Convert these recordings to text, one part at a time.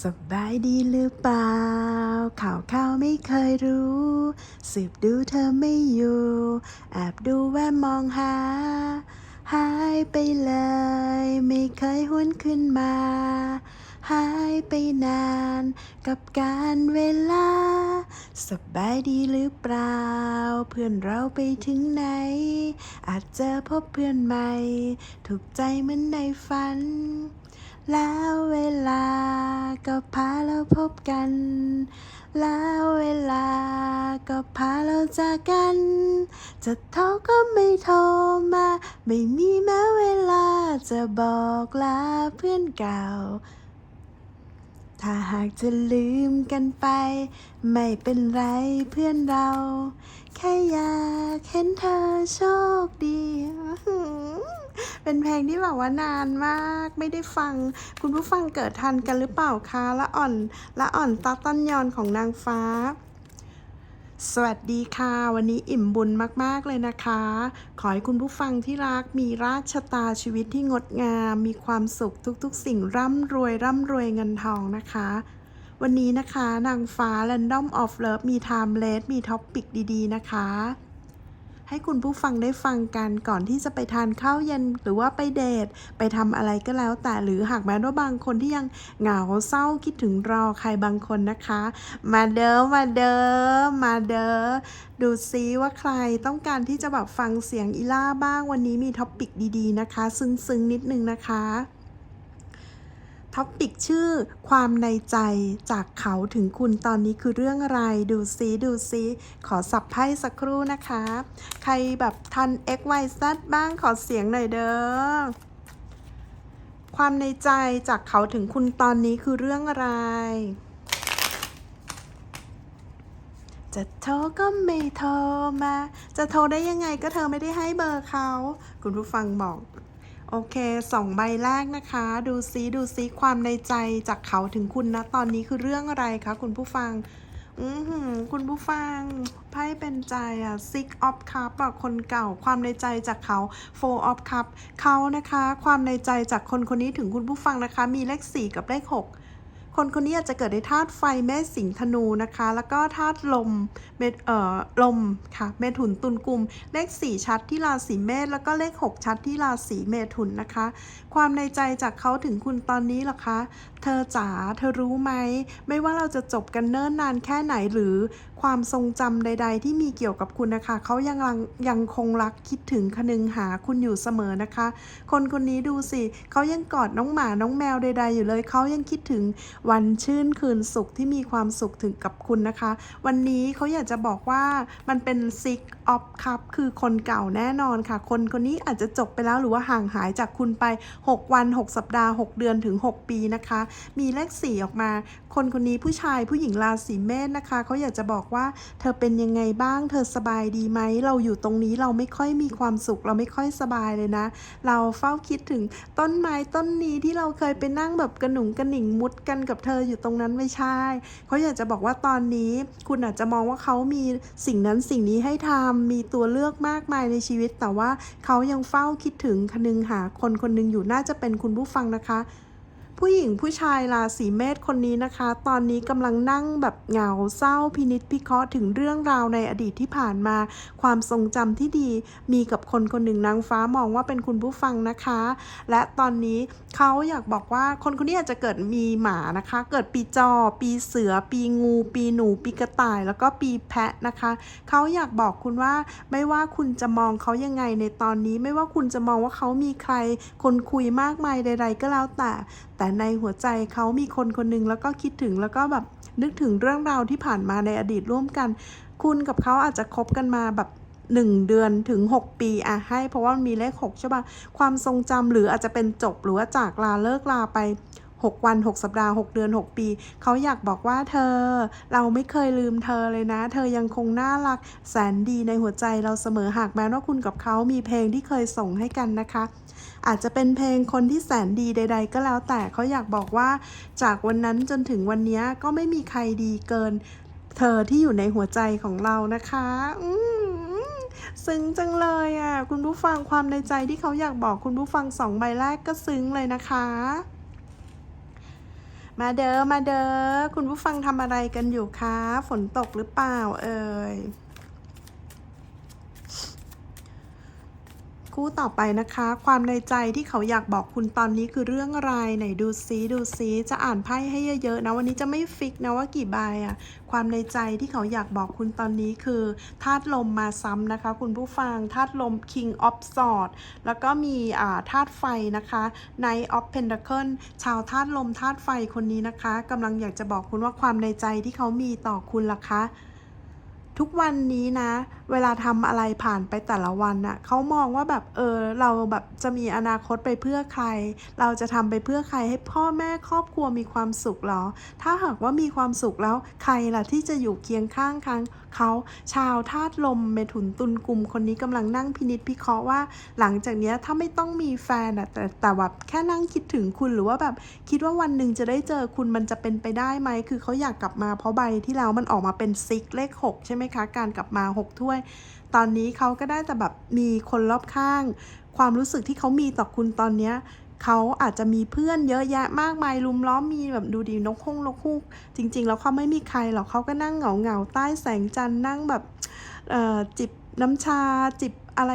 สบายดีหรือเปล่า ข่าวข่าวไม่เคยรู้ สืบดูเธอไม่อยู่ แอบดูแวะมองหา หายไปเลย ไม่เคยหุนขึ้นมา หายไปนานกับการเวลา สบายดีหรือเปล่า เพื่อนเราไปถึงไหน อาจเจอพบเพื่อนใหม่ ถูกใจเหมือนในฝัน แล้วเวลาก็พาเราพบกัน แล้วเวลาก็พาเราจากกัน จะโทรก็ไม่โทรมา ไม่มีแม้เวลาจะบอกลาเพื่อนเก่า ถ้าหากจะลืมกันไป ไม่เป็นไรเพื่อนเรา แค่อยากเห็นเธอโชคดี เป็นเพลงที่แบบว่านานมากไม่ได้ฟัง คุณผู้ฟังเกิดทันกันหรือเปล่าคะละอ่อนละอ่อนตาต้นยอนของนางฟ้า สวัสดีค่ะ วันนี้อิ่มบุญมาก ๆ เลยนะคะ ขอให้คุณผู้ฟังที่รักมีราชะตาชีวิตที่งดงาม มีความสุขทุกๆ สิ่งร่ำรวยร่ำรวยเงินทองนะคะวันนี้นะคะ นางฟ้า Random of Love มี Timeless มีท็อปปิกดี ๆ นะคะ ให้คุณผู้ฟังได้ฟังกันก่อนที่จะไปทานข้าวเย็น หรือว่าไปเดท ไปทำอะไรก็แล้ว แต่หรือหากแม้ว่าบางคนที่ยังเหงาเศร้าคิดถึงรอใครบางคนนะคะ มาเด้อมาเด้อมาเด้อดูซิว่าใครต้องการที่จะแบบฟังเสียงอีล่าบ้างวันนี้มีท็อปปิกดีๆนะคะ ซึ้งๆนิดนึงนะคะ ท็อปปิกชื่อความในใจจากเขาถึงคุณตอนนี้คือเรื่องอะไร ดูซิดูซิขอสับไพ่สักครู่นะคะ ใครแบบทัน x y z บ้างขอเสียงหน่อยเด้อความในใจจากเขาถึงคุณตอนนี้คือเรื่องอะไร จะโทรก็ไม่โทรมา จะโทรได้ยังไงก็เธอไม่ได้ให้เบอร์เขา คุณผู้ฟังบอก โอเคสองใบแรกนะคะ ดูซิดูซิความในใจจากเขาถึงคุณนะ ตอนนี้คือเรื่องอะไรคะ คุณผู้ฟัง อือหือคุณผู้ฟัง ไพ่เป็นใจอะ six of cup อะคนเก่า ความในใจจากเขา four of cup เขานะคะ ความในใจจากคนคนนี้ถึงคุณผู้ฟังนะคะ มีเลขสี่กับเลขหก คนคนนี้อาจจะเกิดในธาตุไฟเมษสิงห์ธนูนะคะ แล้วก็ธาตุลมเมเอ่อลมค่ะเมถุนตุลกุม เลข 4 ชัดที่ราศีเมษแล้วก็เลข 6 ชัดที่ราศีเมถุนนะคะ ความในใจจากเขาถึงคุณตอนนี้หรอคะ เธอจ๋าเธอรู้ไหม ไม่ว่าเราจะจบกันเนิ่นนานแค่ไหนหรือความทรงจำใด ๆ ที่มีเกี่ยวกับคุณนะคะ เขายังรังยังคงรักคิดถึงคนึงหาคุณอยู่เสมอนะคะ คนคนนี้ดูสิเขายังกอดน้องหมาน้องแมวใด ๆ อยู่เลยเขายังคิดถึงวันชื่นคืนสุขที่มีความสุขถึงกับคุณนะคะ วันนี้เขาอยากจะบอกว่ามันเป็น six of cup คือคนเก่าแน่นอนค่ะ คนคนนี้อาจจะจบไปแล้วหรือว่าห่างหายจากคุณไป 6 วัน 6 สัปดาห์ 6 เดือนถึง 6 ปีนะคะ มีเลข4ออกมา คนคนนี้ผู้ชายผู้หญิงราศีเมษนะคะเขาอยากจะบอกว่า เธอเป็นยังไงบ้าง เธอสบายดีไหมเราอยู่ตรงนี้เราไม่ค่อยมีความสุข เราไม่ค่อยสบายเลยนะ เราเฝ้าคิดถึงต้นไม้ต้นนี้ที่เราเคยไปนั่งแบบกระหนุงกระหนิงมุดกันกับับเธออยู่ตรงนั้นไม่ใช่เขาอยากจะบอกว่าตอนนี้คุณอาจจะมองว่าเขามีสิ่งนั้นสิ่งนี้ให้ทำมีตัวเลือกมากมายในชีวิต แต่ว่าเขายังเฝ้าคิดถึงคนึงหาคนคนหนึงอยู่น่าจะเป็นคุณผู้ฟังนะคะ ผู้หญิงผู้ชายราศีเมษคนนี้นะคะ ตอนนี้กำลังนั่งแบบเหงาเศร้าพินิจพิเคราะห์ถึงเรื่องราวในอดีตที่ผ่านมา ความทรงจำที่ดีมีกับคนคนหนึ่งนางฟ้ามองว่าเป็นคุณผู้ฟังนะคะ และตอนนี้เขาอยากบอกว่าคนคนนี้อาจจะเกิดมีหมานะคะ เกิดปีจอ ปีเสือ ปีงู ปีหนู ปีกระต่าย แล้วก็ปีแพะนะคะเขาอยากบอกคุณว่าไม่ว่าคุณจะมองเขายังไงในตอนนี้ ไม่ว่าคุณจะมองว่าเขามีใคร คนคุยมากมายใด ๆ ก็แล้วแต่ แต่ในหัวใจเขามีคนคนหนึ่งแล้วก็คิดถึงแล้วก็แบบนึกถึงเรื่องราวที่ผ่านมาในอดีตร่วมกัน คุณกับเขาอาจจะคบกันมาแบบ1เดือนถึง 6 ปีอะให้ เพราะว่ามันมีเลข 6 ใช่ปะความทรงจำหรืออาจจะเป็นจบหรือว่าจากลาเลิกลาไป 6 วัน 6 สัปดาห์ 6 เดือน 6 ปี เขาอยากบอกว่าเธอ เราไม่เคยลืมเธอเลยนะ เธอยังคงน่ารัก แสนดีในหัวใจเราเสมอหากแม้ว่าคุณกับเขามีเพลงที่เคยส่งให้กันนะคะ อาจจะเป็นเพลงคนที่แสนดีใด ๆ ก็แล้วแต่เขาอยากบอกว่า จากวันนั้นจนถึงวันนี้ก็ไม่มีใครดีเกิน เธอที่อยู่ในหัวใจของเรานะคะอืซึ้งจังเลยอะ คุณผู้ฟังความในใจที่เขาอยากบอกคุณผู้ฟังสองใบแรกก็ซึ้งเลยนะคะ มาเด้อมาเด้อคุณผู้ฟังทำอะไรกันอยู่คะฝนตกหรือเปล่าเอ่ย คู่ต่อไปนะคะ ความในใจที่เขาอยากบอกคุณตอนนี้คือเรื่องอะไรไหนดูซิดูซิจะอ่านไพ่ให้เยอะๆนะวันนี้จะไม่ฟิกนะว่ากี่ใบอะความในใจที่เขาอยากบอกคุณตอนนี้คือธาตุลมมาซ้ำนะคะ คุณผู้ฟังธาตุลม King of Sword แล้วก็มีอ่าธาตุไฟนะคะ Knight of Pentacle ชาวธาตุลมธาตุไฟคนนี้นะคะกำลังอยากจะบอกคุณว่าความในใจที่เขามีต่อคุณล่ะคะ ทุกวันนี้นะ เวลาทำอะไรผ่านไปแต่ละวันน่ะเขามองว่าแบบเออเราแบบจะมีอนาคตไปเพื่อใคร เราจะทำไปเพื่อใครให้พ่อแม่ครอบครัวมีความสุขเหรอ ถ้าหากว่ามีความสุขแล้วใครล่ะที่จะอยู่เคียงข้างคังเขาชาวธาตุลมเมถุนตุลกลุ่มคนนี้กำลังนั่งพินิจพิเคราะห์ว่า หลังจากเนี้ยถ้าไม่ต้องมีแฟนอะแต่แต่แบบแค่นั่งคิดถึงคุณหรือว่าแบบคิดว่าวันหนึ่งจะได้เจอคุณมันจะเป็นไปได้ไหมคือเขาอยากกลับมาเพราะใบที่แล้วมันออกมาเป็นซิกเลข 6 ใช่ไหมคะ การกลับมา 6 ถ้วยตอนนี้เขาก็ได้แต่แบบมีคนรอบข้าง ความรู้สึกที่เขามีต่อคุณตอนเนี้ยเขาอาจจะมีเพื่อนเยอะแยะมากมายลุมล้อมมีแบบดูดีนกฮงนกฮูกจริง ๆ แล้วเขาไม่มีใครหรอกเขาก็นั่งเหงาเหงาใต้แสงจันทร์นั่งแบบจิบ น้ำชาจิบอะไร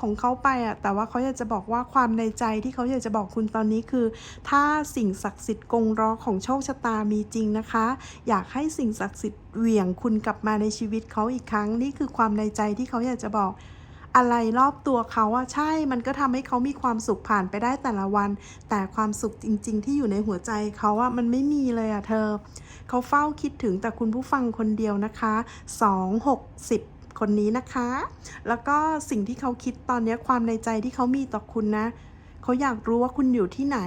ของเขาไปอะแต่ว่าเขาอยากจะบอกว่าความในใจที่เขาอยากจะบอกคุณตอนนี้คือ ถ้าสิ่งศักดิ์สิทธิ์กงล้อของโชคชะตามีจริงนะคะ อยากให้สิ่งศักดิ์สิทธิ์เหวี่ยงคุณกลับมาในชีวิตเขาอีกครั้ง นี่คือความในใจที่เขาอยากจะบอกอะไรรอบตัวเขาอะใช่ มันก็ทำให้เขามีความสุขผ่านไปได้แต่ละวัน แต่ความสุขจริง ๆ ที่อยู่ในหัวใจเขาอะมันไม่มีเลยอะเธอ เขาเฝ้าคิดถึงแต่คุณผู้ฟังคนเดียวนะคะ 2 6 10 คนนี้นะคะ แล้วก็สิ่งที่เขาคิดตอนนี้ความในใจที่เขามีต่อคุณนะ เขาอยากรู้ว่าคุณอยู่ที่ไหน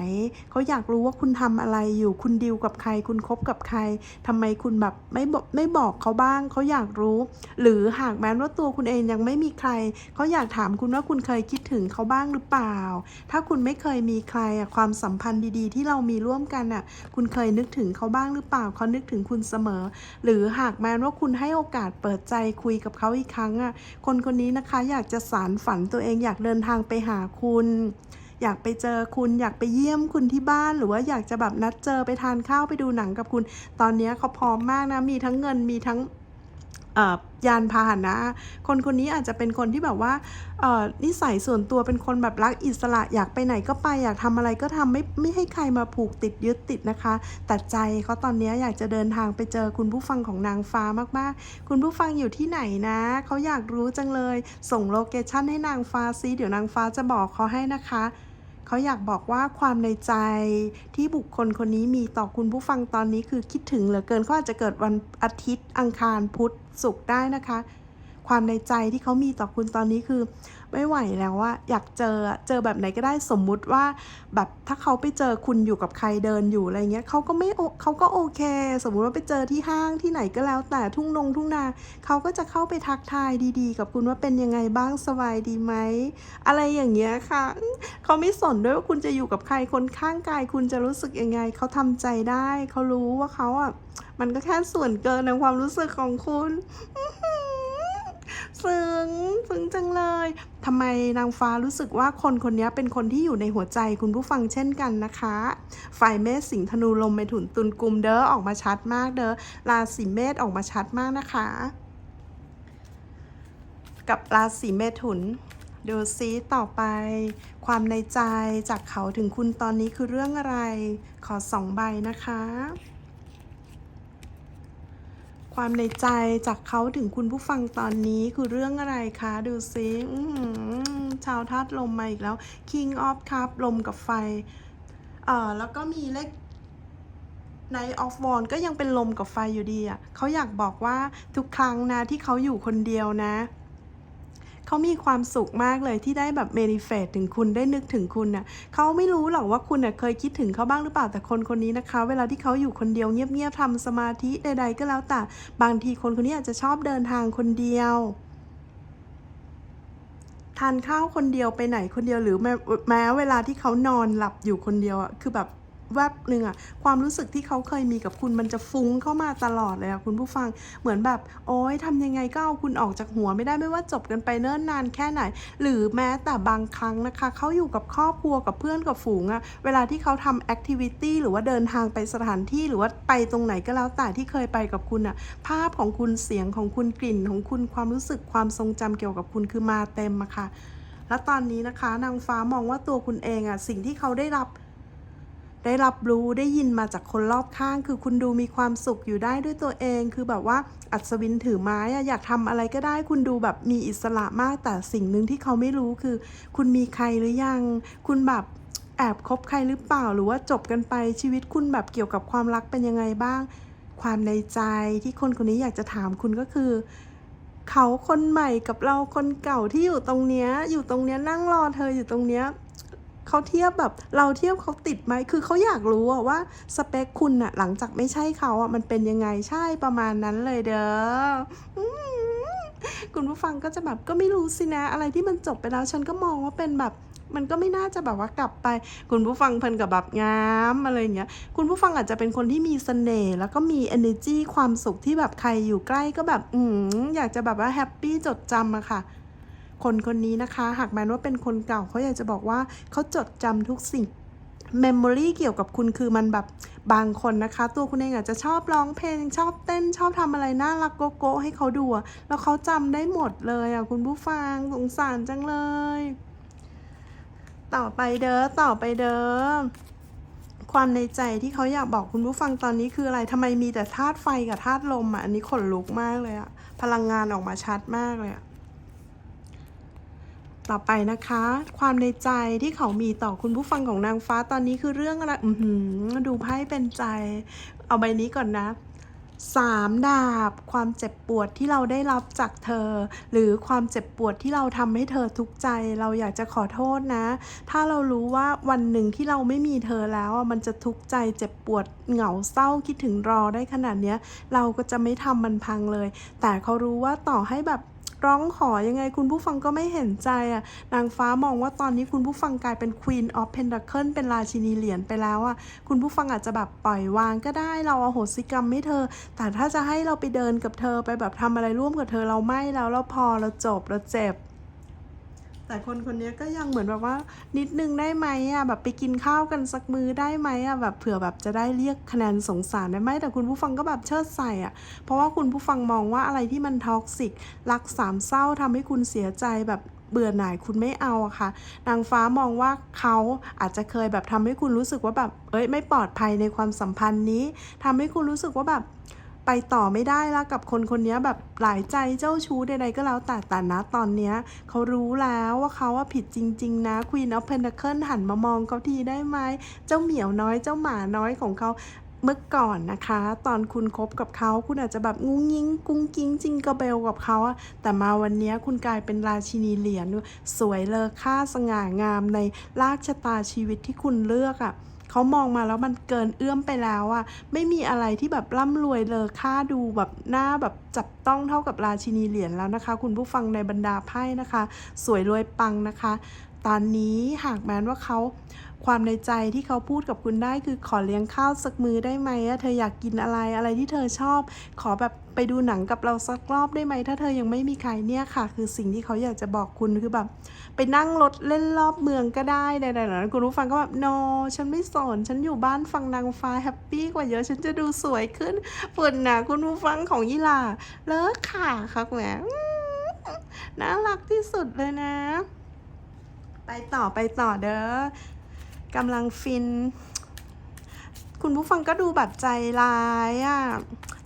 เขาอยากรู้ว่าคุณทำอะไรอยู่คุณดีลกับใคร คุณคบกับใครทำไมคุณแบบไม่บอกไม่บอกเขาบ้าง เขาอยากรู้ หรือหากแม้ว่าตัวคุณเองยังไม่มีใคร เขาอยากถามคุณว่าคุณเคยคิดถึงเขาบ้างหรือเปล่า ถ้าคุณไม่เคยมีใครอะความสัมพันธ์ดีๆ ที่เรามีร่วมกันอะคุณเคยนึกถึงเขาบ้างหรือเปล่าเขานึกถึงคุณเสมอ หรือหากแม้ว่าคุณให้โอกาสเปิดใจคุยกับเขาอีกครั้งอะคนคนนี้นะคะอยากจะสารฝันตัวเองอยากเดินทางไปหาคุณ อยากไปเจอคุณอยากไปเยี่ยมคุณที่บ้านหรือว่าอยากจะแบบนัดเจอไปทานข้าวไปดูหนังกับคุณ ตอนนี้เขาพร้อมมากนะ มีทั้งเงินมีทั้งยานพาหนะ คนคนนี้อาจจะเป็นคนที่แบบว่านิสัยส่วนตัวเป็นคนแบบรักอิสระอยากไปไหนก็ไปอยากทำอะไรก็ทำไม่ไม่ให้ใครมาผูกติดยึดติดนะคะ แต่ใจเขาตอนนี้อยากจะเดินทางไปเจอคุณผู้ฟังของนางฟ้ามากๆ คุณผู้ฟังอยู่ที่ไหนนะเขาอยากรู้จังเลย ส่งโลเคชั่นให้นางฟ้าซิเดี๋ยวนางฟ้าจะบอกเขาให้นะคะ เขาอยากบอกว่าความในใจที่บุคคลคนนี้มีต่อคุณผู้ฟังตอนนี้คือคิดถึงเหลือเกินเขาอาจจะเกิดวันอาทิตย์อังคารพุธศุกร์ได้นะคะ ความในใจที่เขามีต่อคุณตอนนี้คือ ไม่ไหวแล้วว่าอยากเจอเจอแบบไหนก็ได้สมมุติว่า แบบถ้าเขาไปเจอคุณอยู่กับใครเดินอยู่อะไรเงี้ยเขาก็ไม่โอเขาก็โอเค สมมุติว่าไปเจอที่ห้างที่ไหนก็แล้ว แต่ทุ่งนงทุ่งนาเขาก็จะเข้าไปทักทายดีๆ กับคุณว่าเป็นยังไงบ้างสบายดีไหมอะไรอย่างเงี้ยค่ะเขาไม่สนด้วยว่าคุณจะอยู่กับใครคนข้างกาย คุณจะรู้สึกยังไงเขาทำใจได้เขารู้ว่าเขาอะมันก็แค่ส่วนเกินในความรู้สึกของคุณ ซึ้งซึ้งจังเลยทำไมนางฟ้ารู้สึกว่าคนคนนี้เป็นคนที่อยู่ในหัวใจคุณผู้ฟังเช่นกันนะคะไฟเมษสิงห์ธนูลมเมถุนตุลกุมเด้อออกมาชัดมากเด้อราศีเมษออกมาชัดมากนะคะ กับราศีเมถุนดูซิต่อไปความในใจจากเขาถึงคุณตอนนี้คือเรื่องอะไร ขอสองใบนะคะ ความในใจจากเขาถึงคุณผู้ฟังตอนนี้คือเรื่องอะไรคะ ดูซิชาวธาตุลมมาอีกแล้ว King of Cup ลมกับไฟเอ่อแล้วก็มีเลข Night of w a n ก็ยังเป็นลมกับไฟอยู่ดีอะเขาอยากบอกว่าทุกครั้งนะที่เขาอยู่คนเดียวนะ เขามีความสุขมากเลยที่ได้แบบเมนิเฟตถึงคุณได้นึกถึงคุณน่ะเขาไม่รู้หรอกว่าคุณน่ะเคยคิดถึงเขาบ้างหรือเปล่าแต่คนคนนี้นะคะ เวลาที่เขาอยู่คนเดียวเงียบๆทำสมาธิใด ๆ ก็แล้วแต่บางทีคนคนนี้อาจจะชอบเดินทางคนเดียวทานข้าวคนเดียวไปไหนคนเดียวหรือแม้แม้เวลาที่เขานอนหลับอยู่คนเดียวอะคือแบบ แวบหนึ่งอะความรู้สึกที่เขาเคยมีกับคุณมันจะฟุ้งเข้ามาตลอดเลยอะคุณผู้ฟังเหมือนแบบ โอ๊ยทำยังไงก็เอาคุณออกจากหัวไม่ได้ไม่ว่าจบกันไปเนิ่นนานแค่ไหน หรือแม้แต่บางครั้งนะคะ เขาอยู่กับครอบครัวกับเพื่อนกับฝูงอะเวลาที่เขาทำแอคทิวิตี้หรือว่าเดินทางไปสถานที่หรือว่าไปตรงไหนก็แล้วแต่ที่เคยไปกับคุณอะภาพของคุณเสียงของคุณกลิ่นของคุณความรู้สึกความทรงจำเกี่ยวกับคุณคือมาเต็มอะค่ะแล้วตอนนี้นะคะ นางฟ้ามองว่าตัวคุณเองอะสิ่งที่เขาได้รับ ได้รับรู้ได้ยินมาจากคนรอบข้าง คือคุณดูมีความสุขอยู่ได้ด้วยตัวเอง คือแบบว่าอัศวินถือไม้อยากทำอะไรก็ได้ คุณดูแบบมีอิสระมากแต่สิ่งหนึ่งที่เขาไม่รู้คือ คุณมีใครหรือยัง คุณแบบแอบคบใครหรือเปล่าหรือว่าจบกันไปชีวิตคุณแบบเกี่ยวกับความรักเป็นยังไงบ้าง ความในใจที่คนคนนี้อยากจะถามคุณก็คือเขาคนใหม่กับเราคนเก่าที่อยู่ตรงเนี้ยอยู่ตรงเนี้ยนั่งรอเธออยู่ตรงเนี้ย เขาเทียบแบบเราเทียบเขาติดไหม คือเขาอยากรู้ว่าสเปคคุณอะหลังจากไม่ใช่เขาอะมันเป็นยังไงใช่ประมาณนั้นเลยเด้อคุณผู้ฟังก็จะแบบก็ไม่รู้สินะ อะไรที่มันจบไปแล้วฉันก็มองว่าเป็นแบบมันก็ไม่น่าจะแบบว่ากลับไป คุณผู้ฟังเพลินกับแบบงามอะไรอย่างเงี้ยคุณผู้ฟังอาจจะเป็นคนที่มีเสน่ห์แล้วก็มี energy ความสุขที่แบบใครอยู่ใกล้ก็แบบ อืมอยากจะแบบว่าแฮปปี้จดจำอะค่ะ คนคนนี้นะคะ หากแม้ว่าเป็นคนเก่าเขาอยากจะบอกว่าเขาจดจำทุกสิ่งเมมโมรีเกี่ยวกับคุณคือมันแบบบางคนนะคะ ตัวคุณเองอาจจะชอบร้องเพลง ชอบเต้นชอบทำอะไรน่ารักโกโก้ให้เขาดูอะแล้วเขาจำได้หมดเลยอะคุณผู้ฟังสงสารจังเลย ต่อไปเด้อต่อไปเด้อความในใจที่เขาอยากบอกคุณผู้ฟังตอนนี้คืออะไรทำไมมีแต่ธาตุไฟกับธาตุลมอะอันนี้ขนลุกมากเลยอะพลังงานออกมาชัดมากเลยอะ ต่อไปนะคะ ความในใจที่เขามีต่อคุณผู้ฟังของนางฟ้าตอนนี้คือเรื่องอะไรอือดูไพ่เป็นใจ เอาใบนี้ก่อนนะสามดาบ ความเจ็บปวดที่เราได้รับจากเธอ หรือความเจ็บปวดที่เราทำให้เธอทุกข์ใจ เราอยากจะขอโทษนะ ถ้าเรารู้ว่าวันหนึ่งที่เราไม่มีเธอแล้วมันจะทุกข์ใจเจ็บปวดเหงาเศร้าคิดถึงรอได้ขนาดเนี้ย เราก็จะไม่ทำมันพังเลย แต่เขารู้ว่าต่อให้แบบ ร้องขอยังไงคุณผู้ฟังก็ไม่เห็นใจอะนางฟ้ามองว่าตอนนี้คุณผู้ฟังกลายเป็น Queen of Pentacle เป็นราชินีเหรียญไปแล้วอะคุณผู้ฟังอาจจะแบบปล่อยวางก็ได้เราอาโหสิกรรมให้เธอ แต่ถ้าจะให้เราไปเดินกับเธอไปแบบทำอะไรร่วมกับเธอเราไม่แล้วเราพอเราจบเราเจ็บ แต่คนคนนี้ก็ยังเหมือนแบบว่า นิดนึงได้ไหมอะแบบไปกินข้าวกันสักมือได้ไหมอะแบบเผื่อแบบจะได้เรียกคะแนนสงสารได้ไหมแต่คุณผู้ฟังก็แบบเชิดใส่อะเพราะว่าคุณผู้ฟังมองว่าอะไรที่มันท็อกซิกรักสามเศร้าทำให้คุณเสียใจแบบเบื่อหน่ายคุณไม่เอาอะค่ะ นางฟ้ามองว่าเขาอาจจะเคยแบบทำให้คุณรู้สึกว่าแบบ เอ้ยไม่ปลอดภัยในความสัมพันธ์นี้ทำให้คุณรู้สึกว่าแบบ ต่อไม่ได้แล้วกับคนคนนี้แบบหลายใจเจ้าชู้ใดๆก็แล้วแต่แต่นะตอนเนี้ยเขารู้แล้วว่าเขาว่าผิดจริง ๆ นะ Queen of Pentacle หันมามองเขาทีได้ไหมเจ้าเหมียวน้อยเจ้าหมาน้อยของเขาเมื่อก่อนนะคะ ตอนคุณคบกับเขาคุณอาจจะแบบงุ้งยิงกุ้งกิ้งจิงกระเบลกับเขาอะแต่มาวันนี้คุณกลายเป็นราชินีเหรียญสวยเลอค่าสง่างามในลากชะตาชีวิตที่คุณเลือกอะ เขามองมาแล้วมันเกินเอื้อมไปแล้วอะไม่มีอะไรที่แบบร่ำรวยเลอค่าดูแบบหน้าแบบจับต้องเท่ากับราชินีเหรียญแล้วนะคะ คุณผู้ฟังในบรรดาไพ่นะคะ สวยรวยปังนะคะ ตอนนี้หากแม้นว่าเขาความในใจที่เขาพูดกับคุณได้คือขอเลี้ยงข้าวสักมือได้ไหมอะเธออยากกินอะไรอะไรที่เธอชอบ ขอแบบไปดูหนังกับเราสักรอบได้ไหม ถ้าเธอยังไม่มีใครเนี่ยค่ะ คือสิ่งที่เขาอยากจะบอกคุณคือแบบ ไปนั่งรถเล่นรอบเมืองก็ได้ใดๆหล่านั้นคุณผู้ฟังก็แบบโน ฉันไม่สน ฉันอยู่บ้านฟังนางฟ้าแฮปปี้กว่าเยอะฉันจะดูสวยขึ้นฝุ่นนะคุณผู้ฟังของยี่ลาเลิกค่ะครับแหมอืมน่ารักที่สุดเลยนะ ไปต่อไปต่อเด้อกำลังฟิน คุณผู้ฟังก็ดูแบบใจร้ายอะ่ะ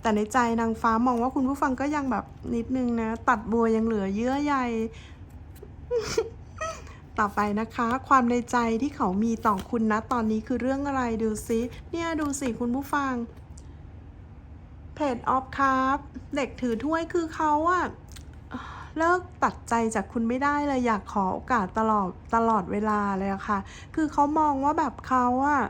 แต่ในใจนางฟ้ามองว่าคุณผู้ฟังก็ยังแบบนิดนึงนะ ตัดบัวยังเหลือเยื่อใยต่อไปนะคะ ความในใจที่เขามีต่อคุณนะตอนนี้คือเรื่องอะไรดูซิเนี่ยดูสิคุณผู้ฟังเพจออฟครับ เด็กถือถ้วยคือเขาอะ เลิกตัดใจจากคุณไม่ได้เลยอยากขอโอกาสตลอดตลอดเวลาเลยอะค่ะ คือเขามองว่าแบบเขาอะ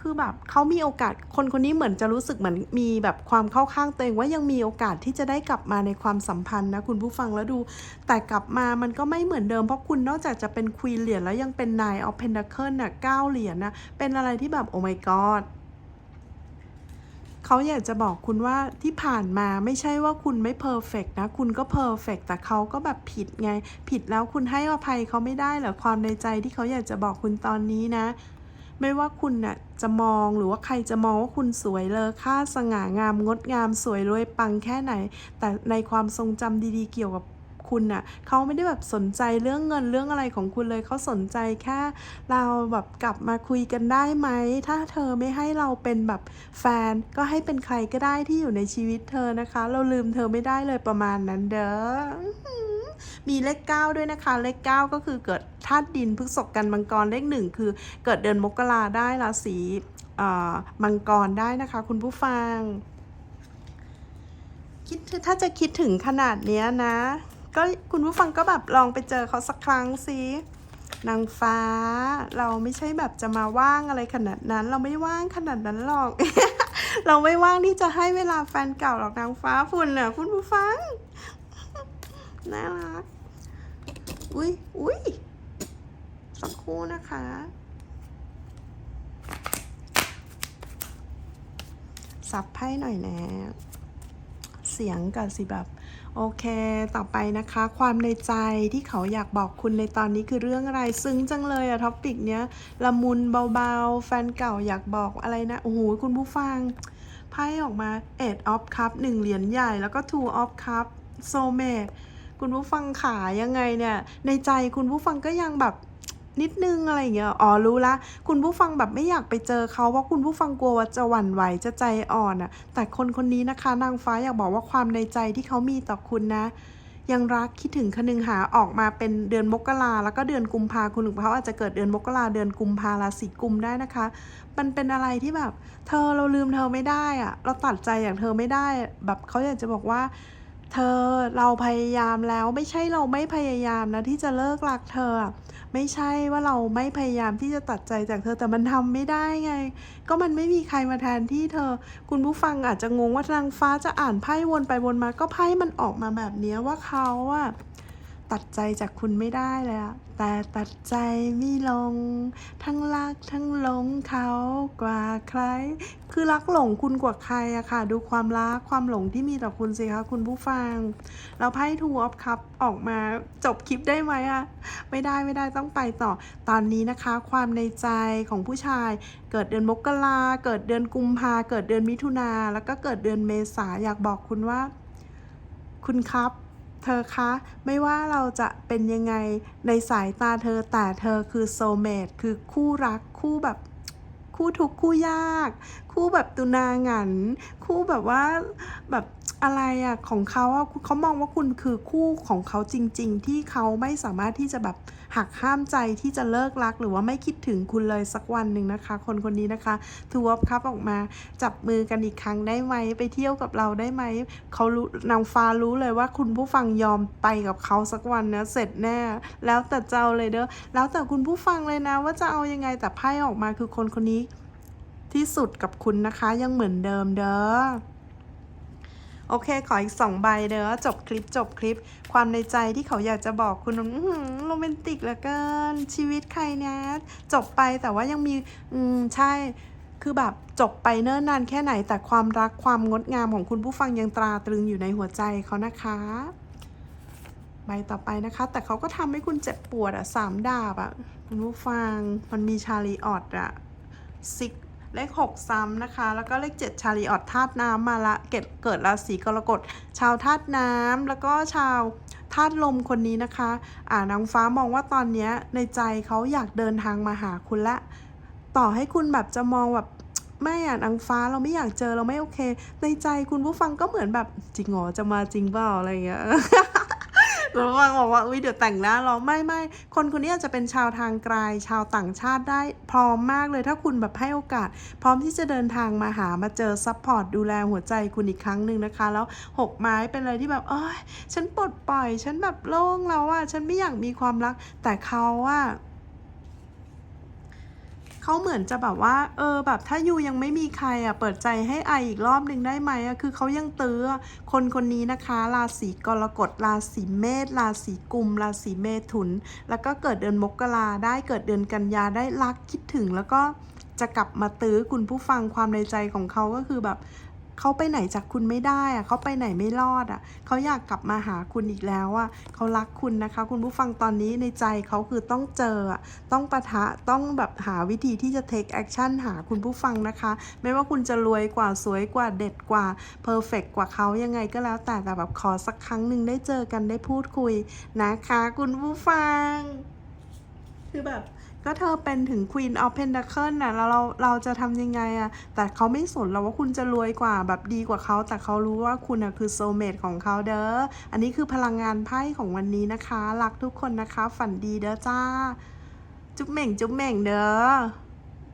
คือแบบเขามีโอกาสคนคนนี้เหมือนจะรู้สึกเหมือนมีแบบความเข้าข้างตัวเองว่ายังมีโอกาสที่จะได้กลับมาในความสัมพันธ์นะคุณผู้ฟังแล้วดู แต่กลับมามันก็ไม่เหมือนเดิมเพราะคุณนอกจากจะเป็นควีนเหรียญแล้วยังเป็นนายออฟเพนดาเคิลน่ะเก้าเหรียญนะเป็นอะไรที่แบบโอ้ my god เขาอยากจะบอกคุณว่าที่ผ่านมาไม่ใช่ว่าคุณไม่เพอร์เฟกนะ คุณก็เพอร์เฟกแต่เขาก็แบบผิดไง ผิดแล้วคุณให้อภัยเขาไม่ได้เหรอความในใจที่เขาอยากจะบอกคุณตอนนี้นะ ไม่ว่าคุณน่ะจะมองหรือว่าใครจะมองว่าคุณสวยเลอค่าสง่างามงดงามสวยรวยปังแค่ไหน แต่ในความทรงจำดีๆ เกี่ยวกับ คุณน่ะเขาไม่ได้แบบสนใจเรื่องเงินเรื่องอะไรของคุณเลยเขาสนใจแค่เราแบบกลับมาคุยกันได้ไหม ถ้าเธอไม่ให้เราเป็นแบบแฟนก็ให้เป็นใครก็ได้ที่อยู่ในชีวิตเธอนะคะ เราลืมเธอไม่ได้เลยประมาณนั้นเด้อมีเลขเก้าด้วยนะคะ เลขเก้าก็คือเกิดธาตุดินพฤกษภกันมังกรเลขหนึ่งคือเกิดเดือนมกราได้ราศีมังกรได้นะคะ คุณผู้ฟัง คิดถ้าจะคิดถึงขนาดเนี้ยนะ ก็คุณผู้ฟังก็แบบลองไปเจอเขาสักครั้งสินางฟ้า เราไม่ใช่แบบจะมาว่างอะไรขนาดนั้น เราไม่ว่างขนาดนั้นหรอก เราไม่ว่างที่จะให้เวลาแฟนเก่าหรอกนางฟ้าฝุ่นน่ะคุณผู้ฟังน่ารักอุ้ยอุ้ยสักครู่นะคะ สับไพ่หน่อยนะ เสียงกับสิแบบ โอเค ต่อไปนะคะ ความในใจที่เขาอยากบอกคุณในตอนนี้คือเรื่องอะไรซึ้งจังเลยอะท็อปิกเนี้ยละมุนเบาๆ แฟนเก่าอยากบอกอะไรนะ โอ้โห คุณผู้ฟัง ไพ่ออกมา eight of cup หนึ่งเหรียญใหญ่แล้วก็ two of cup soulmate คุณผู้ฟังขายังไงเนี่ย ในใจคุณผู้ฟังก็ยังแบบ นิดนึงอะไรอย่างเงี้ย อ๋อรู้ละ คุณผู้ฟังแบบไม่อยากไปเจอเขาเพราะคุณผู้ฟังกลัวว่าจะหวั่นไหวจะใจอ่อนอะแต่คนคนนี้นะคะนางฟ้าอยากบอกว่าความในใจที่เขามีต่อคุณนะ ยังรักคิดถึงคนึงหาออกมาเป็นเดือนมกราแล้วก็เดือนกุมภาคุณหรือเขาอาจจะเกิดเดือนมกราเดือนกุมภาราศีกุมได้นะคะ มันเป็นอะไรที่แบบ เธอเราลืมเธอไม่ได้อะเราตัดใจอย่างเธอไม่ได้ แบบเขาอยากจะบอกว่า เธอเราพยายามแล้วไม่ใช่เราไม่พยายามนะที่จะเลิกรักเธอ ไม่ใช่ว่าเราไม่พยายามที่จะตัดใจจากเธอแต่มันทำไม่ได้ไง ก็มันไม่มีใครมาแทนที่เธอ คุณผู้ฟังอาจจะงงว่านางฟ้าจะอ่านไพ่วนไปวนมาก็ไพ่มันออกมาแบบนี้ว่าเขาอะ ตัดใจจากคุณไม่ได้เลยอะแต่ตัดใจไม่ลง ทั้งรักทั้งหลงเขากว่าใคร คือรักหลงคุณกว่าใครอะค่ะ ดูความรักความหลงที่มีต่อคุณสิคะคุณผู้ฟัง เราไพ่ทูออฟคัพออกมาจบคลิปได้ไหมอะไม่ได้ไม่ได้ต้องไปต่อ ตอนนี้นะคะ ความในใจของผู้ชาย เกิดเดือนมกราเกิดเดือนกุมภาเกิดเดือนมิถุนาแล้วก็เกิดเดือนเมษาอยากบอกคุณว่า คุณครับ เธอคะ ไม่ว่าเราจะเป็นยังไงในสายตาเธอแต่เธอคือโซเมตคือคู่รักคู่แบบคู่ทุกคู่ยาก คู่แบบตุนาหงัน คู่แบบว่าแบบอะไรอะของเขาอะเขามองว่าคุณคือคู่ของเขาจริง ๆ ที่เขาไม่สามารถที่จะแบบ หักห้ามใจที่จะเลิกรัก หรือว่าไม่คิดถึงคุณเลยสักวันหนึ่งนะคะ คนคนนี้นะคะทูวอฟครับออกมาจับมือกันอีกครั้งได้ไหม ไปเที่ยวกับเราได้ไหม เขารู้นางฟ้ารู้เลยว่าคุณผู้ฟังยอมไปกับเขาสักวันนะเสร็จแน่ แล้วแต่เจ้าเลยเด้อแล้วแต่คุณผู้ฟังเลยนะ ว่าจะเอายังไงแต่ไพ่ออกมาคือคนคนนี้ที่สุดกับคุณนะคะยังเหมือนเดิมเด้อ โอเค ขออีกสองใบเด้อจบคลิปจบคลิป ความในใจที่เขาอยากจะบอกคุณโรแมนติกเหลือเกิน ชีวิตใครเนี่ยจบไปแต่ว่ายังมี อืม ใช่คือแบบจบไปเนิ่นนานแค่ไหนแต่ความรักความงดงามของคุณผู้ฟังยังตราตรึงอยู่ในหัวใจเขานะคะใบต่อไปนะคะ แต่เขาก็ทำให้คุณเจ็บปวดอะสามดาบอะคุณผู้ฟังมันมีชาลีออดอะซิก เลข 6 ซ้ำนะคะ แล้วก็เลข 7 ชาลีออดธาตุน้ำมาละเกิดเกิดราศีกรกฎชาวธาตุน้ำแล้วก็ชาวธาตุลมคนนี้นะคะ อ่านางฟ้ามองว่าตอนนี้ในใจเขาอยากเดินทางมาหาคุณละ ต่อให้คุณแบบจะมองแบบไม่อะนางฟ้าเราไม่อยากเจอเราไม่โอเค ในใจคุณผู้ฟังก็เหมือนแบบจริงเหรอจะมาจริงเปล่าอะไรอย่างเงี้ย คุณผู้ฟังบอกว่าอุ้ยเดี๋ยวแต่งหน้าเราไม่ไม่คนคนนี้อาจจะเป็นชาวทางไกลชาวต่างชาติได้พร้อมมากเลยถ้าคุณแบบให้โอกาส พร้อมที่จะเดินทางมาหามาเจอซัพพอร์ตดูแลหัวใจคุณอีกครั้งหนึ่งนะคะ แล้วหกไม้เป็นอะไรที่แบบเอ้ยฉันปลดปล่อย ฉันแบบโล่งแล้วอะฉันไม่อยากมีความรัก แต่เขาอะ เขาเหมือนจะแบบว่า เออแบบถ้ายูยังไม่มีใครอะเปิดใจให้ไออีกรอบหนึ่งได้ไหมอะคือเขายังเตื้อคนคนนี้นะคะราศีกรกฎราศีเมษราศีกุมราศีเมถุน แล้วก็เกิดเดือนมกราได้เกิดเดือนกันยาได้รักคิดถึงแล้วก็จะกลับมาตื้อคุณผู้ฟังความในใจของเขาก็คือแบบ เขาไปไหนจากคุณไม่ได้อะเขาไปไหนไม่รอดอะเขาอยากกลับมาหาคุณอีกแล้วอะเขารักคุณนะคะ คุณผู้ฟังตอนนี้ในใจเขาคือต้องเจออะต้องปะทะต้องแบบหาวิธีที่จะ take action หาคุณผู้ฟังนะคะ ไม่ว่าคุณจะรวยกว่าสวยกว่าเด็ดกว่า perfect กว่าเขายังไงก็แล้วแต่แต่แบบขอสักครั้งหนึ่งได้เจอกันได้พูดคุยนะคะ คุณผู้ฟัง คือแบบ ก็เธอเป็นถึง Queen of Pentacle น่ะแล้วเราเราจะทำยังไงอะแต่เขาไม่สนเราว่าคุณจะรวยกว่าแบบดีกว่าเขา แต่เขารู้ว่าคุณอะคือโซเมตของเขาเด้อ อันนี้คือพลังงานไพ่ของวันนี้นะคะ รักทุกคนนะคะ ฝันดีเด้อจ้า จุ๊บเหม่งจุ๊บเหม่งเด้อ